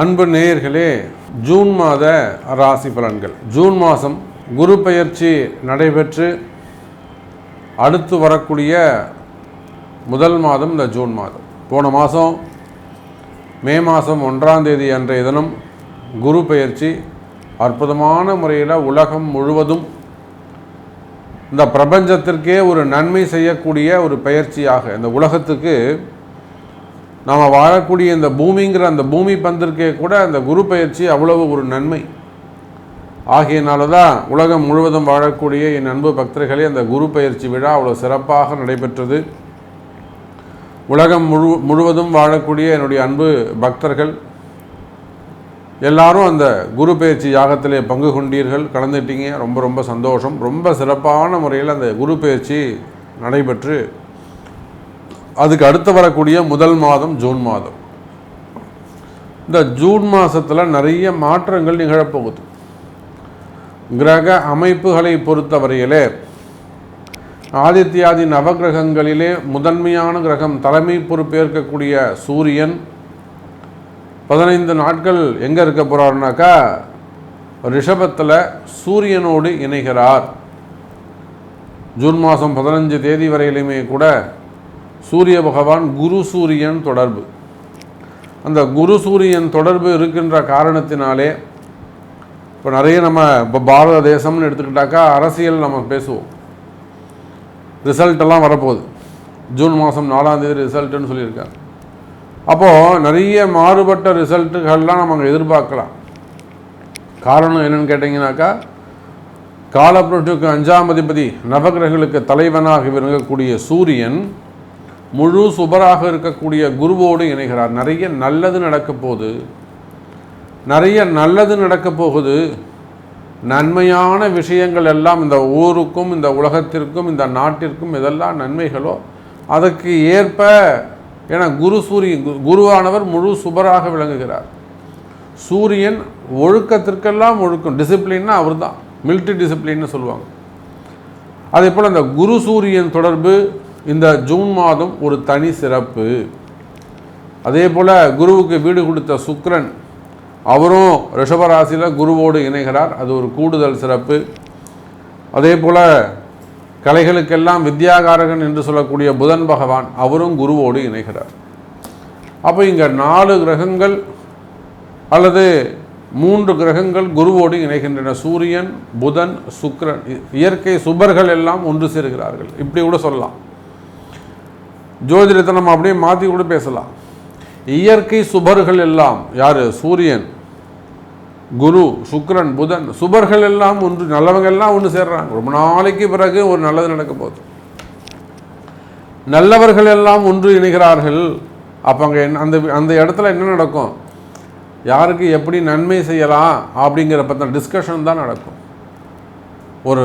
அன்பு நேயர்களே ஜூன் மாத ராசி பலன்கள். ஜூன் மாதம் குரு பெயர்ச்சி நடைபெற்று அடுத்து வரக்கூடிய முதல் மாதம் இந்த ஜூன் மாதம். போன மாதம் மே மாதம் ஒன்றாம் தேதி அன்றைய தினம் குரு பெயர்ச்சி அற்புதமான முறையில் உலகம் முழுவதும் இந்த பிரபஞ்சத்திற்கே ஒரு நன்மை செய்யக்கூடிய ஒரு பயிற்சியாக இந்த உலகத்துக்கு நாம் வாழக்கூடிய இந்த பூமிங்கிற அந்த பூமி பந்திற்கே கூட அந்த குரு பயிற்சி அவ்வளவு ஒரு நன்மை. ஆகையினால தான் உலகம் முழுவதும் வாழக்கூடிய என் அன்பு பக்தர்களே அந்த குரு பயிற்சி விழா அவ்வளோ சிறப்பாக நடைபெற்றது. உலகம் முழு முழுவதும் வாழக்கூடிய என்னுடைய அன்பு பக்தர்கள் எல்லாரும் அந்த குரு பயிற்சி யாகத்திலே பங்கு கொண்டீர்கள். கலந்துட்டீங்க ரொம்ப ரொம்ப சந்தோஷம். ரொம்ப சிறப்பான முறையில் அந்த குரு பயிற்சி நடைபெற்று அதுக்கு அடுத்து வரக்கூடிய முதல் மாதம் ஜூன் மாதம். இந்த ஜூன் மாதத்தில் நிறைய மாற்றங்கள் நிகழப்போகுது. கிரக அமைப்புகளை பொறுத்தவரையிலே ஆதித்யாதி நவகிரகங்களிலே முதன்மையான கிரகம் தலைமை பொறுப்பேற்கக்கூடிய சூரியன் பதினைந்து நாட்கள் எங்கே இருக்க போகிறாருனாக்கா ரிஷபத்தில் சூரியனோடு இணைகிறார். ஜூன் மாதம் பதினஞ்சு தேதி வரையிலுமே கூட சூரிய பகவான் குரு சூரியன் தொடர்பு. அந்த குரு சூரியன் தொடர்பு இருக்கின்ற காரணத்தினாலே இப்போ நிறைய நம்ம இப்போ பாரத தேசம்னு எடுத்துக்கிட்டாக்கா அரசியல் நம்ம பேசுவோம். ரிசல்ட்டெல்லாம் வரப்போகுது. ஜூன் மாதம் நாலாம் தேதி ரிசல்ட்டுன்னு சொல்லியிருக்காங்க. அப்போது நிறைய மாறுபட்ட ரிசல்ட்டுகள்லாம் நம்ம அங்கே எதிர்பார்க்கலாம். காரணம் என்னென்னு கேட்டிங்கனாக்கா காலப்புரட்சிக்கு அஞ்சாம் அதிபதி நவகிரகங்களுக்கு தலைவனாக விளங்கக்கூடிய சூரியன் முழு சுபராக இருக்கக்கூடிய குருவோடு இணைகிறார். நிறைய நல்லது நடக்க போகுது. நிறைய நல்லது நடக்க போகுது. நன்மையான விஷயங்கள் எல்லாம் இந்த ஊருக்கும் இந்த உலகத்திற்கும் இந்த நாட்டிற்கும் இதெல்லாம் நன்மைகளோ அதற்கு ஏற்ப ஏன்னா குரு சூரியன் கு- குருவானவர் முழு சுபராக விளங்குகிறார். சூரியன் ஒழுக்கத்திற்கெல்லாம் ஒழுக்கம். டிசிப்ளின்னா அவர் தான் மில்ட்ரி டிசிப்ளின்னு சொல்லுவாங்க. அதே போல் இந்த குரு சூரியன் தொடர்பு இந்த ஜூன் மாதம் ஒரு தனி சிறப்பு. அதே போல் குருவுக்கு வீடு கொடுத்த சுக்ரன் அவரும் ரிஷபராசியில் குருவோடு இணைகிறார். அது ஒரு கூடுதல் சிறப்பு. அதே போல் கலைகளுக்கெல்லாம் வித்யாகாரகன் என்று சொல்லக்கூடிய புதன் பகவான் அவரும் குருவோடு இணைகிறார். அப்போ இங்கே நாலு கிரகங்கள் அல்லது மூன்று கிரகங்கள் குருவோடு இணைகின்றன. சூரியன் புதன் சுக்ரன் இயற்கை சுபர்கள் எல்லாம் ஒன்று சேர்கிறார்கள். இப்படி கூட சொல்லலாம். ஜோதிடத்தை நம்ம அப்படியே மாற்றி கூட பேசலாம். இயற்கை சுபர்கள் எல்லாம் யார்? சூரியன் குரு சுக்ரன் புதன் சுபர்கள் எல்லாம் ஒன்று நல்லவங்க எல்லாம் ஒன்று சேர்றாங்க. ரொம்ப நாளைக்கு பிறகு ஒரு நல்லது நடக்க போகுது. நல்லவர்கள் எல்லாம் ஒன்று இணைகிறார்கள். அப்போ அங்கே அந்த அந்த இடத்துல என்ன நடக்கும்? யாருக்கு எப்படி நன்மை செய்யலாம் அப்படிங்கிற பற்றின டிஸ்கஷன் தான் நடக்கும். ஒரு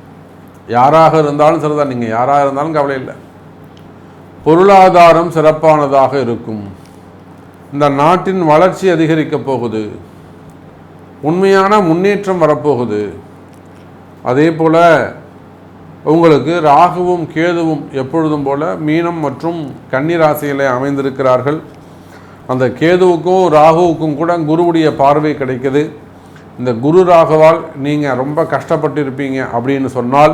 யாராக இருந்தாலும் சரிதான் நீங்கள் யாராக இருந்தாலும் கவலை இல்லை. பொருளாதாரம் சிறப்பானதாக இருக்கும். இந்த நாட்டின் வளர்ச்சி அதிகரிக்கப் போகுது. உண்மையான முன்னேற்றம் வரப்போகுது. அதே போல் உங்களுக்கு ராகுவும் கேதுவும் எப்பொழுதும் போல மீனம் மற்றும் கன்னிராசியிலே அமைந்திருக்கிறார்கள். அந்த கேதுவுக்கும் ராகுவுக்கும் கூட குருவுடைய பார்வை கிடைக்குது. இந்த குரு ராகுவால் நீங்கள் ரொம்ப கஷ்டப்பட்டிருப்பீங்க அப்படின்னு சொன்னால்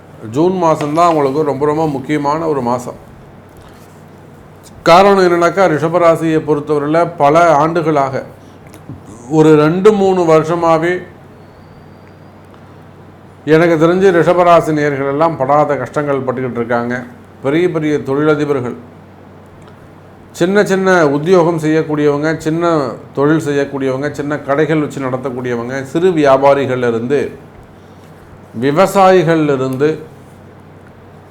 ஜூன் மாதம்தான் அவங்களுக்கு ரொம்ப ரொம்ப முக்கியமான ஒரு மாதம் காரணம் என்னன்னாக்கா ரிஷபராசியை பொறுத்தவரையில் பல ஆண்டுகளாக ஒரு ரெண்டு மூணு வருஷமாகவே எனக்கு தெரிஞ்சு ரிஷபராசி நேர்கள் எல்லாம் படாத கஷ்டங்கள் பட்டுக்கிட்டு இருக்காங்க. பெரிய பெரிய தொழிலதிபர்கள். சின்ன சின்ன உத்தியோகம் செய்யக்கூடியவங்க சின்ன தொழில் செய்யக்கூடியவங்க சின்ன கடைகள் வச்சு நடத்தக்கூடியவங்க சிறு வியாபாரிகள் இருந்து விவசாயிகள் இருந்து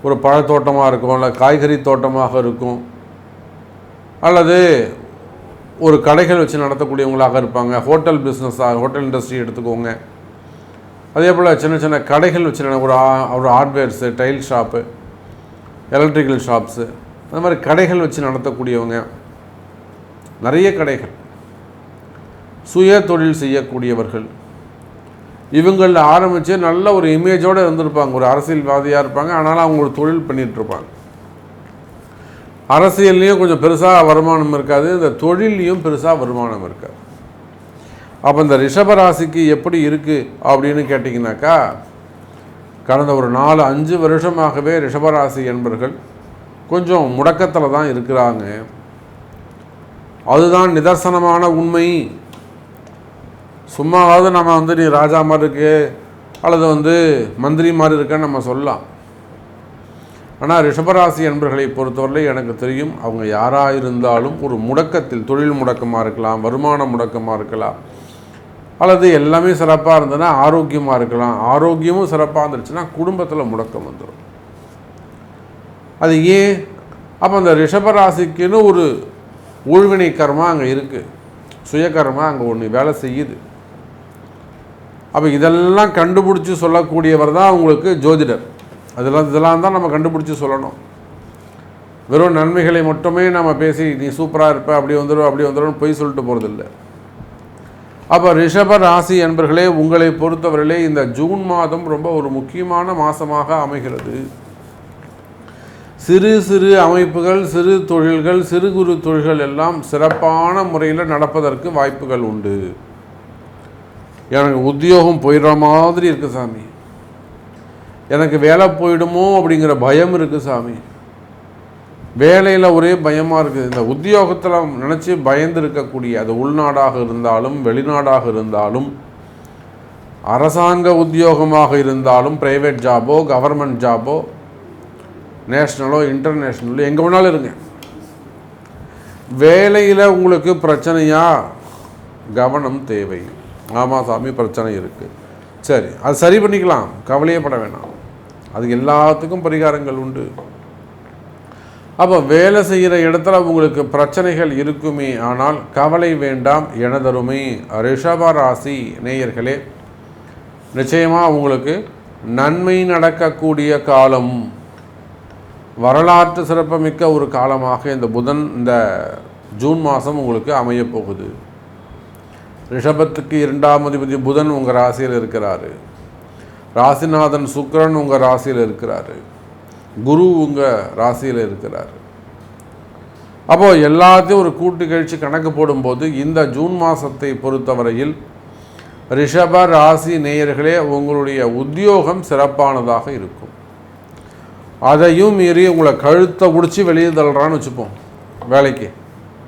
ஒரு பழத்தோட்டமாக இருக்கும் இல்லை காய்கறி தோட்டமாக இருக்கும் அல்லது ஒரு கடைகள் வச்சு நடத்தக்கூடியவங்களாக இருப்பாங்க ஹோட்டல் பிஸ்னஸாக ஹோட்டல் இண்டஸ்ட்ரி எடுத்துக்கோங்க. அதே போல் சின்ன சின்ன கடைகள் வச்சு ஒரு ஒரு hardwares tile shop electrical shops அந்த மாதிரி கடைகள் வச்சு நடத்தக்கூடியவங்க நிறைய கடைகள். சுய தொழில் செய்யக்கூடியவர்கள். இவங்களில் ஆரம்பித்து நல்ல ஒரு இமேஜோடு இருந்திருப்பாங்க. ஒரு அரசியல்வாதியாக இருப்பாங்க. ஆனாலும் அவங்க ஒரு தொழில் பண்ணிகிட்ருப்பாங்க அரசியல்லையும் கொஞ்சம் பெருசாக வருமானம் இருக்காது. இந்த தொழில்லையும் பெருசாக வருமானம் இருக்காது. அப்போ இந்த ரிஷபராசிக்கு எப்படி இருக்குது அப்படின்னு கேட்டிங்கனாக்கா கடந்த ஒரு நாலு அஞ்சு வருஷமாகவே ரிஷபராசி என்பர்கள் கொஞ்சம் முடக்கத்தில் தான் இருக்கிறாங்க. அதுதான் நிதர்சனமான உண்மை. சும்மாவாவது நம்ம வந்து நீ ராஜா மாதிரி இருக்கு அல்லது வந்து மந்திரி மாதிரி இருக்கன்னு நம்ம சொல்லலாம். ஆனால் ரிஷபராசி என்பர்களை பொறுத்தவரை எனக்கு தெரியும் அவங்க யாராக இருந்தாலும் ஒரு முடக்கத்தில் தொழில் முடக்கமாக இருக்கலாம் வருமான முடக்கமாக இருக்கலாம் அல்லது எல்லாமே சிறப்பாக இருந்ததுன்னா ஆரோக்கியமாக இருக்கலாம். ஆரோக்கியமும் சிறப்பாக இருந்துச்சுன்னா குடும்பத்தில் முடக்கம் வந்துடும் அது ஏன்? அப்போ அந்த ரிஷபராசிக்குன்னு ஒரு ஊழ்வினை கர்மா அங்கே இருக்குது சுயகரமாக அங்கே ஒன்று வேலை செய்யுது. அப்போ இதெல்லாம் கண்டுபிடிச்சி சொல்லக்கூடியவர் தான் உங்களுக்கு ஜோதிடர். அதெல்லாம் இதெல்லாம் தான் நம்ம கண்டுபிடிச்சி சொல்லணும். வெறும் நன்மைகளை மட்டுமே நம்ம பேசி நீ சூப்பராக இருப்ப அப்படி வந்துடும் அப்படி வந்துடும் பொய் சொல்லிட்டு போகிறதில்ல அப்போ ரிஷப ராசி என்பர்களே உங்களை பொறுத்தவரையிலே இந்த ஜூன் மாதம் ரொம்ப ஒரு முக்கியமான மாதமாக அமைகிறது. சிறு சிறு அமைப்புகள் சிறு தொழில்கள் சிறு குறு தொழில்கள் எல்லாம் சிறப்பான முறையில் நடப்பதற்கு வாய்ப்புகள் உண்டு. எனக்கு உத்தியோகம் போயிடுற மாதிரி இருக்குது சாமி. எனக்கு வேலை போயிடுமோ அப்படிங்கிற பயம் இருக்குது சாமி. வேலையில் ஒரே பயமாக இருக்குது. இந்த உத்தியோகத்தில் நினச்சி பயந்து இருக்கக்கூடிய அது உள்நாடாக இருந்தாலும் வெளிநாடாக இருந்தாலும் அரசாங்க உத்தியோகமாக இருந்தாலும் ப்ரைவேட் ஜாபோ கவர்மெண்ட் ஜாபோ நேஷ்னலோ இன்டர்நேஷ்னலோ எங்கே வேணாலும் இருங்க. வேலையில் உங்களுக்கு பிரச்சனையாக கவனம் தேவை. ஆமாம் சாமி பிரச்சனை இருக்குது சரி அது சரி பண்ணிக்கலாம். கவலையே பட வேணாம். அதுக்கு எல்லாத்துக்கும் பரிகாரங்கள் உண்டு. அப்போ வேலை செய்கிற இடத்துல உங்களுக்கு பிரச்சனைகள் இருக்குமே ஆனால் கவலை வேண்டாம் எனதருமை ரிஷப ராசி நேயர்களே நிச்சயமாக உங்களுக்கு நன்மை நடக்கக்கூடிய காலம். வரலாற்று சிறப்புமிக்க ஒரு காலமாக இந்த புதன் இந்த ஜூன் மாதம் உங்களுக்கு அமையப்போகுது. ரிஷபத்துக்கு இரண்டாம் அதிபதி புதன் உங்கள் ராசியில் இருக்கிறாரு. ராசிநாதன் சுக்கிரன் உங்கள் ராசியில் இருக்கிறாரு. குரு உங்கள் ராசியில் இருக்கிறார். அப்போது எல்லாத்தையும் ஒரு கூட்டு கழிச்சு கணக்கு போடும்போது இந்த ஜூன் மாதத்தை பொறுத்தவரையில் ரிஷப ராசி நேயர்களே உங்களுடைய உத்தியோகம் சிறப்பானதாக இருக்கும். அதையும் மீறி உங்களை கழுத்தை பிடிச்சி வெளியே தள்ளுறான்னு வச்சுப்போம் வேலைக்கு.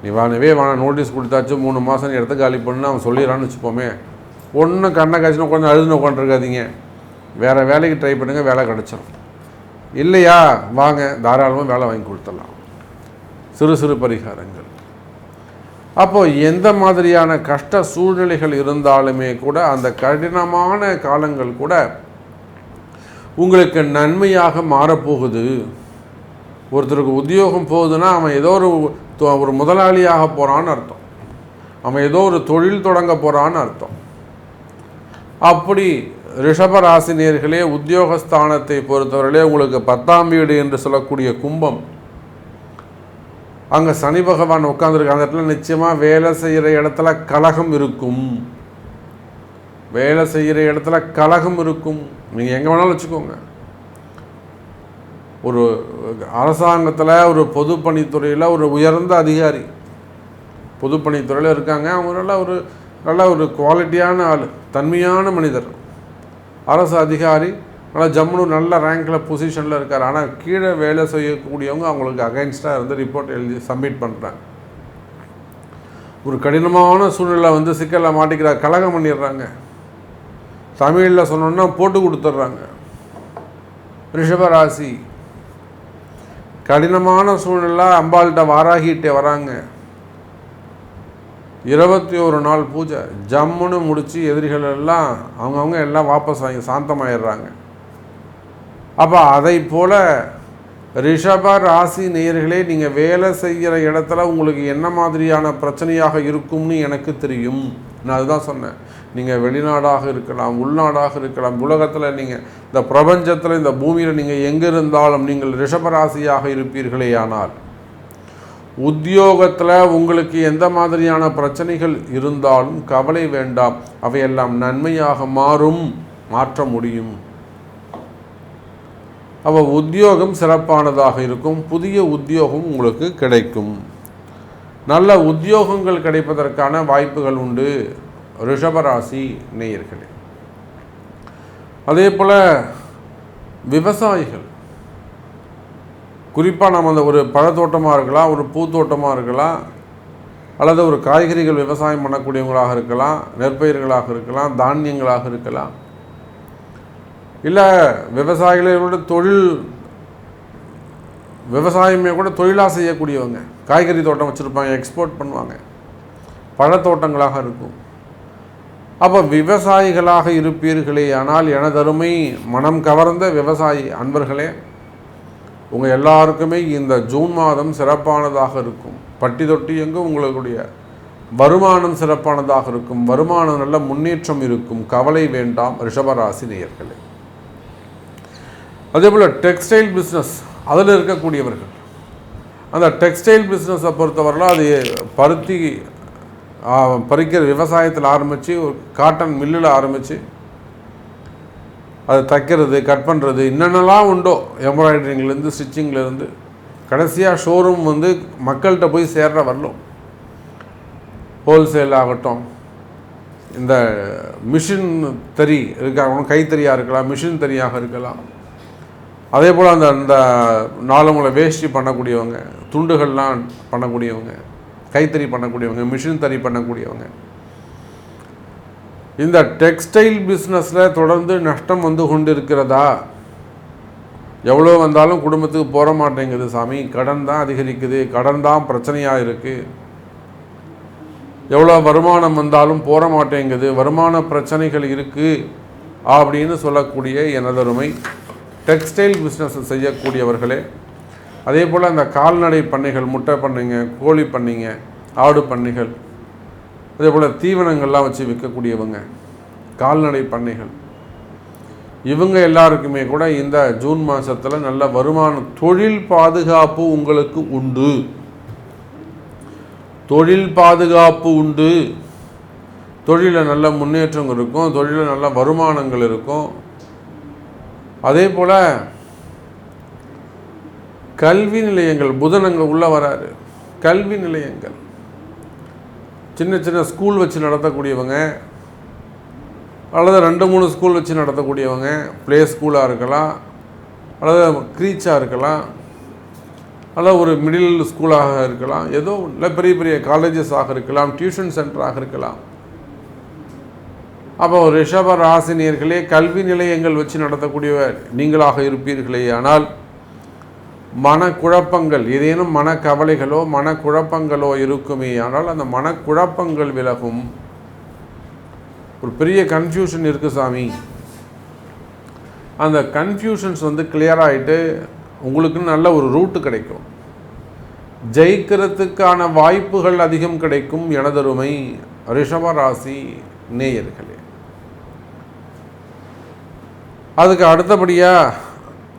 நீ வானவே வான நோட்டீஸ் கொடுத்தாச்சு மூணு மாதம் நீ இடத்த காலி பண்ணு அவன் சொல்லிடுறான்னு வச்சுப்போமே ஒன்றும் கண்ணை காய்ச்சினா கொஞ்சம் அழுதுன்னு உட்காந்துருக்காதீங்க. வேறு வேலைக்கு ட்ரை பண்ணுங்கள் வேலை கிடச்சிடும் இல்லையா? வாங்க தாராளமாக வேலை வாங்கி கொடுத்துடலாம். சிறு சிறு பரிகாரங்கள். அப்போது எந்த மாதிரியான கஷ்ட சூழ்நிலைகள் இருந்தாலுமே கூட அந்த கடினமான காலங்கள் கூட உங்களுக்கு நன்மையாக மாறப்போகுது. ஒருத்தருக்கு உத்தியோகம் போகுதுன்னா அவன் ஏதோ ஒரு தொ- ஒரு முதலாளியாக போகிறான்னு அர்த்தம். அவன் ஏதோ ஒரு தொழில் தொடங்க போகிறான்னு அர்த்தம். அப்படி ரிஷப ராசினியர்களே உத்தியோகஸ்தானத்தை பொறுத்தவரையிலே உங்களுக்கு பத்தாம் வீடு என்று சொல்லக்கூடிய கும்பம். அங்கே சனி பகவான் உட்காந்துருக்கு அந்த இடத்துல நிச்சயமாக வேலை செய்கிற இடத்துல கலகம் இருக்கும். வேலை செய்கிற இடத்துல கலகம் இருக்கும். நீங்கள் எங்கே வேணாலும் வச்சுக்கோங்க. ஒரு அரசாங்கத்தில் ஒரு பொதுப்பணித்துறையில் ஒரு உயர்ந்த அதிகாரி. பொதுப்பணித்துறையில் இருக்காங்க. அவங்க நல்ல ஒரு நல்ல ஒரு குவாலிட்டியான ஆள். தன்மையான மனிதர். அரசு அதிகாரி. நல்லா ஜம்முனு நல்ல ரேங்கில் பொசிஷனில் இருக்கார். ஆனால் கீழே வேலை செய்யக்கூடியவங்க அவங்களுக்கு அகைன்ஸ்டாக இருந்து ரிப்போர்ட் எழுதி சப்மிட் பண்ணுறாங்க ஒரு கடினமான சூழ்நிலை வந்து சிக்கலில் மாட்டிக்கிறார். கலகம் பண்ணிடுறாங்க. தமிழில் சொன்னோன்னா போட்டு கொடுத்துட்றாங்க. ரிஷபராசி. கடினமான சூழ்நிலை அம்பாள்கிட்ட வாராகிட்டே வராங்க. இருபத்தி ஒரு நாள் பூஜை. ஜம்முன்னு முடித்து எதிரிகள் எல்லாம் அவங்கவுங்க எல்லாம் வாபஸ் வாங்கி சாந்தமாயிடுறாங்க. அப்போ அதை போல் ரிஷப ராசி நேர்களே நீங்கள் வேலை செய்கிற இடத்துல உங்களுக்கு என்ன மாதிரியான பிரச்சனையாக இருக்கும்னு எனக்கு தெரியும். நான் அதுதான் சொன்னேன். நீங்கள் வெளிநாடாக இருக்கலாம் உள்நாடாக இருக்கலாம் உலகத்தில் நீங்கள் இந்த பிரபஞ்சத்தில் இந்த பூமியில் நீங்கள் எங்கே இருந்தாலும் நீங்கள் ரிஷபராசியாக இருப்பீர்களே ஆனால் உத்தியோகத்தில் உங்களுக்கு எந்த மாதிரியான பிரச்சனைகள் இருந்தாலும் கவலை வேண்டாம். அவையெல்லாம் நன்மையாக மாறும் மாற்ற முடியும். அப்போ உத்தியோகம் சிறப்பானதாக இருக்கும். புதிய உத்தியோகம் உங்களுக்கு கிடைக்கும். நல்ல உத்தியோகங்கள் கிடைப்பதற்கான வாய்ப்புகள் உண்டு. ரிஷபராசி நேயர்களே. அதே போல் விவசாயிகள். குறிப்பாக நம்ம அந்த ஒரு பழத்தோட்டமாக இருக்கலாம் ஒரு பூத்தோட்டமாக இருக்கலாம் அல்லது ஒரு காய்கறிகள் விவசாயம் பண்ணக்கூடியவங்களாக இருக்கலாம் நெற்பயிர்களாக இருக்கலாம் தானியங்களாக இருக்கலாம். இல்லை விவசாயிகளோட தொழில் விவசாயமே கூட தொழிலாக செய்யக்கூடியவங்க. காய்கறி தோட்டம் வச்சுருப்பாங்க எக்ஸ்போர்ட் பண்ணுவாங்க. பழத்தோட்டங்களாக இருக்கும். அப்போ விவசாயிகளாக இருப்பீர்களே ஆனால் எனதருமை மனம் கவர்ந்த விவசாயி அன்பர்களே உங்கள் எல்லாருக்குமே இந்த ஜூன் மாதம் சிறப்பானதாக இருக்கும். பட்டி தொட்டி எங்கும் உங்களுடைய வருமானம் சிறப்பானதாக இருக்கும். வருமானம் நல்ல முன்னேற்றம் இருக்கும். கவலை வேண்டாம் ரிஷபராசி நேயர்களே. அதே போல் டெக்ஸ்டைல் பிஸ்னஸ் அதில் இருக்கக்கூடியவர்கள். அந்த டெக்ஸ்டைல் பிஸ்னஸை பொறுத்தவரையில் அது பருத்தி பறிக்கிற விவசாயத்தில் ஆரம்பித்து ஒரு காட்டன் மில்லில் ஆரம்பித்து அது தைக்கிறது கட் பண்ணுறது என்னென்னலாம் உண்டோ எம்ப்ராய்டரிங்லேருந்து ஸ்டிச்சிங்லேருந்து கடைசியாக ஷோரூம் வந்து மக்கள்கிட்ட போய் சேர்ற வரலும். ஹோல்சேல் ஆகட்டும் இந்த மிஷின் தறி இருக்காங்க கைத்தறியாக இருக்கலாம் மிஷின் தறியாக இருக்கலாம். அதே போல் அந்த அந்த நாலுமுளை வேஷ்டி பண்ணக்கூடியவங்க துண்டுகள்லாம் பண்ணக்கூடியவங்க கைத்தறி பண்ணக்கூடியவங்க மிஷின் தறி பண்ணக்கூடியவங்க. இந்த டெக்ஸ்டைல் பிஸ்னஸில் தொடர்ந்து நஷ்டம் வந்து கொண்டு இருக்கிறதா எவ்வளோ வந்தாலும் குடும்பத்துக்கு போக மாட்டேங்குது சாமி. கடன் தான் அதிகரிக்குது கடன் தான் பிரச்சனையாக இருக்குது எவ்வளோ வருமானம் வந்தாலும் போக மாட்டேங்குது வருமான பிரச்சனைகள் இருக்குது அப்படின்னு சொல்லக்கூடிய எனதருமை. டெக்ஸ்டைல் பிஸ்னஸ் செய்யக்கூடியவர்களே அதே போல் அந்த கால்நடை பண்ணைகள் முட்டை பண்ணைங்க கோழி பண்ணைங்க ஆடு பண்ணைகள் அதே போல் தீவனங்கள்லாம் வச்சு விற்கக்கூடியவங்க கால்நடை பண்ணைகள். இவங்க எல்லாருக்குமே கூட இந்த ஜூன் மாதத்தில் நல்ல வருமானம் தொழில் பாதுகாப்பு உங்களுக்கு உண்டு. தொழில் பாதுகாப்பு உண்டு. தொழிலில் நல்ல முன்னேற்றம் இருக்கும் தொழிலில் நல்ல வருமானங்கள் இருக்கும். அதே போல் கல்வி நிலையங்கள் புதன் அங்கே உள்ளே வராரு. கல்வி நிலையங்கள். சின்ன சின்ன ஸ்கூல் வச்சு நடத்தக்கூடியவங்க அல்லது ரெண்டு மூணு ஸ்கூல் வச்சு நடத்தக்கூடியவங்க ப்ளே ஸ்கூலாக இருக்கலாம் அல்லது க்ரீச்சாக இருக்கலாம் அல்லது ஒரு மிடில் ஸ்கூலாக இருக்கலாம் ஏதோ இல்லை பெரிய பெரிய காலேஜஸாக இருக்கலாம் டியூஷன் சென்டராக இருக்கலாம். அப்போ ரிஷப ராசினியர்களே கல்வி நிலையங்கள் வச்சு நடத்தக்கூடிய நீங்களாக இருப்பீர்களே. ஆனால் மனக்குழப்பங்கள் ஏதேனும் மனக்கவலைகளோ மனக்குழப்பங்களோ இருக்குமே. ஆனால் அந்த மனக்குழப்பங்கள் விலகும். ஒரு பெரிய கன்ஃபியூஷன் இருக்குது சாமி. அந்த கன்ஃபியூஷன்ஸ் வந்து clear ஆயிட்டு உங்களுக்கு நல்ல ஒரு ரூட்டு கிடைக்கும். ஜெயிக்கிறதுக்கான வாய்ப்புகள் அதிகம் கிடைக்கும் எனதருமை ரிஷபராசி நேயர்களே. அதுக்கு அடுத்தபடியாக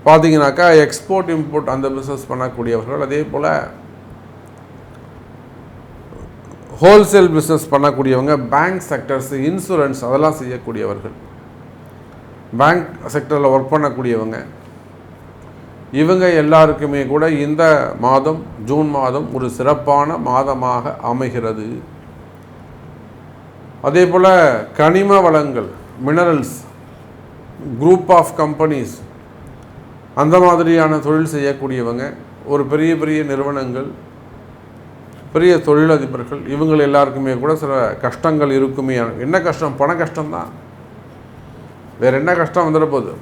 பார்த்தீங்கன்னாக்கா எக்ஸ்போர்ட் இம்போர்ட் அந்த பிஸ்னஸ் பண்ணக்கூடியவர்கள் அதே போல் ஹோல்சேல் பிஸ்னஸ் பண்ணக்கூடியவங்க பேங்க் செக்டர்ஸ் இன்சூரன்ஸ் அதெல்லாம் செய்யக்கூடியவர்கள். பேங்க் செக்டரில் ஒர்க் பண்ணக்கூடியவங்க. இவங்க எல்லாருக்குமே கூட இந்த மாதம் ஜூன் மாதம் ஒரு சிறப்பான மாதமாக அமைகிறது. அதே போல் கனிம வளங்கள் மினரல்ஸ் குரூப் ஆஃப் கம்பெனிஸ் அந்த மாதிரியான தொழில் செய்யக்கூடியவங்க ஒரு பெரிய பெரிய நிறுவனங்கள் பெரிய தொழிலதிபர்கள் இவங்கள் எல்லாருக்குமே கூட சில கஷ்டங்கள் இருக்குமே. என்ன கஷ்டம்? பண கஷ்டம்தான். வேற என்ன கஷ்டம் வந்துட போகுது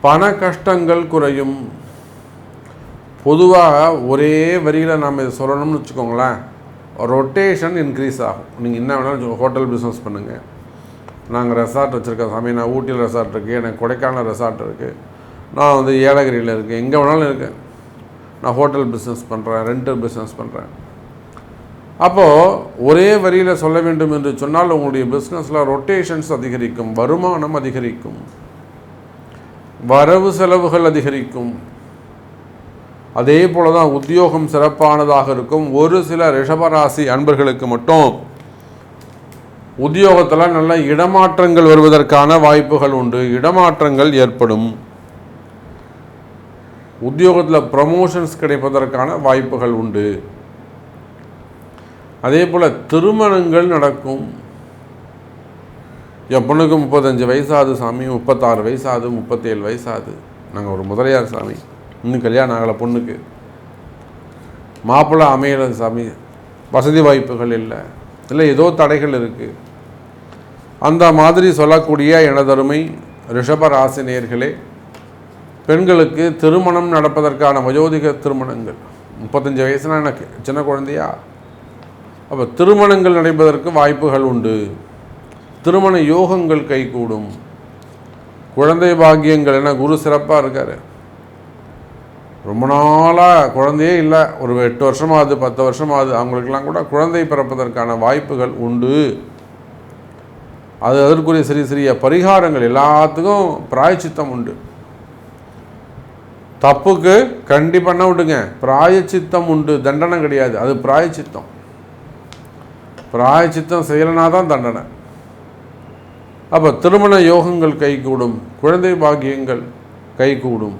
பண கஷ்டங்கள் குறையும். பொதுவாக ஒரே வரியில் நாம் இதை சொல்லணும்னு வச்சுக்கோங்களேன். ரொட்டேஷன் இன்க்ரீஸ் ஆகும். நீங்கள் என்ன வேணாலும் ஹோட்டல் பிஸ்னஸ் பண்ணுங்கள் நாங்கள் ரெசார்ட் வச்சுருக்கோம் சாமி நான் ஊட்டியில் ரெசார்ட் இருக்குது எனக்கு கொடைக்கானல் ரெசார்ட் இருக்குது நான் வந்து ஏலகிரியில் இருக்கேன் எங்கே வேணாலும் இருக்கேன். நான் ஹோட்டல் பிஸ்னஸ் பண்ணுறேன் ரெண்டல் பிஸ்னஸ் பண்ணுறேன் அப்போது ஒரே வரியில் சொல்ல வேண்டும் என்று சொன்னால் உங்களுடைய பிஸ்னஸில் ரொட்டேஷன்ஸ் அதிகரிக்கும் வருமானம் அதிகரிக்கும். வரவு செலவுகள் அதிகரிக்கும். அதே போல தான் உத்தியோகம் சிறப்பானதாக இருக்கும். ஒரு சில ரிஷபராசி அன்பர்களுக்கு மட்டும் உத்தியோகத்தில் நல்ல இடமாற்றங்கள் வருவதற்கான வாய்ப்புகள் உண்டு. இடமாற்றங்கள் ஏற்படும். உத்தியோகத்தில் ப்ரமோஷன்ஸ் கிடைப்பதற்கான வாய்ப்புகள் உண்டு. அதே போல் திருமணங்கள் நடக்கும். என் பொண்ணுக்கு முப்பத்தஞ்சு வயசாகுது சாமி முப்பத்தாறு வயசாகுது முப்பத்தேழு வயசாகுது. நாங்கள் ஒரு முதலியார் சாமி. இன்னும் கல்யாணம் ஆகலை பொண்ணுக்கு. மாப்பிள்ளை அமையலை சாமி. வசதி வாய்ப்புகள் இல்லை. இல்லை ஏதோ தடைகள் இருக்குது அந்த மாதிரி சொல்லக்கூடிய எனதருமை ரிஷப ராசினியர்களே பெண்களுக்கு திருமணம் நடப்பதற்கான வயோதிக திருமணங்கள். முப்பத்தஞ்சு வயசுனா எனக்கு சின்ன குழந்தையா? அப்போ திருமணங்கள் நடைபெறுவதற்கு வாய்ப்புகள் உண்டு. திருமண யோகங்கள் கைகூடும். குழந்தை பாக்கியங்கள் என குரு சிறப்பாக இருக்கார். ரொம்ப நாளாக குழந்தையே இல்லை. ஒரு எட்டு வருஷமாகுது பத்து வருஷமாகுது அவங்களுக்கெல்லாம் கூட குழந்தை பிறப்பதற்கான வாய்ப்புகள் உண்டு. அது அதற்குரிய சிறிய சிறிய பரிகாரங்கள் எல்லாத்துக்கும் பிராயச்சித்தம் உண்டு. தப்புக்கு கண்டிப்பாக பண்ண விடுங்க. பிராயச்சித்தம் உண்டு. தண்டனை கிடையாது. அது பிராயச்சித்தம். பிராயச்சித்தம் செய்யலைனா தான் தண்டனை. அப்போ திருமண யோகங்கள் கைகூடும். குழந்தை பாக்கியங்கள் கைகூடும்.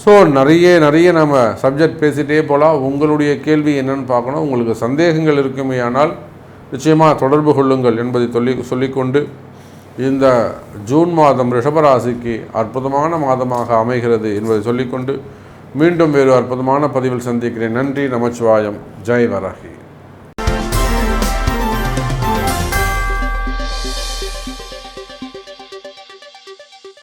ஸோ நிறைய நிறைய நம்ம சப்ஜெக்ட் பேசிகிட்டே போகலாம் உங்களுடைய கேள்வி என்னன்னு பார்க்கணும். உங்களுக்கு சந்தேகங்கள் இருக்குமே ஆனால் நிச்சயமாக தொடர்பு கொள்ளுங்கள் என்பதை சொல்லி சொல்லிக்கொண்டு இந்த ஜூன் மாதம் ரிஷபராசிக்கு அற்புதமான மாதமாக அமைகிறது என்பதை சொல்லிக்கொண்டு மீண்டும் வேறு அற்புதமான பதிவில் சந்திக்கிறேன். நன்றி நமச்சிவாயம். ஜெய் வராகி.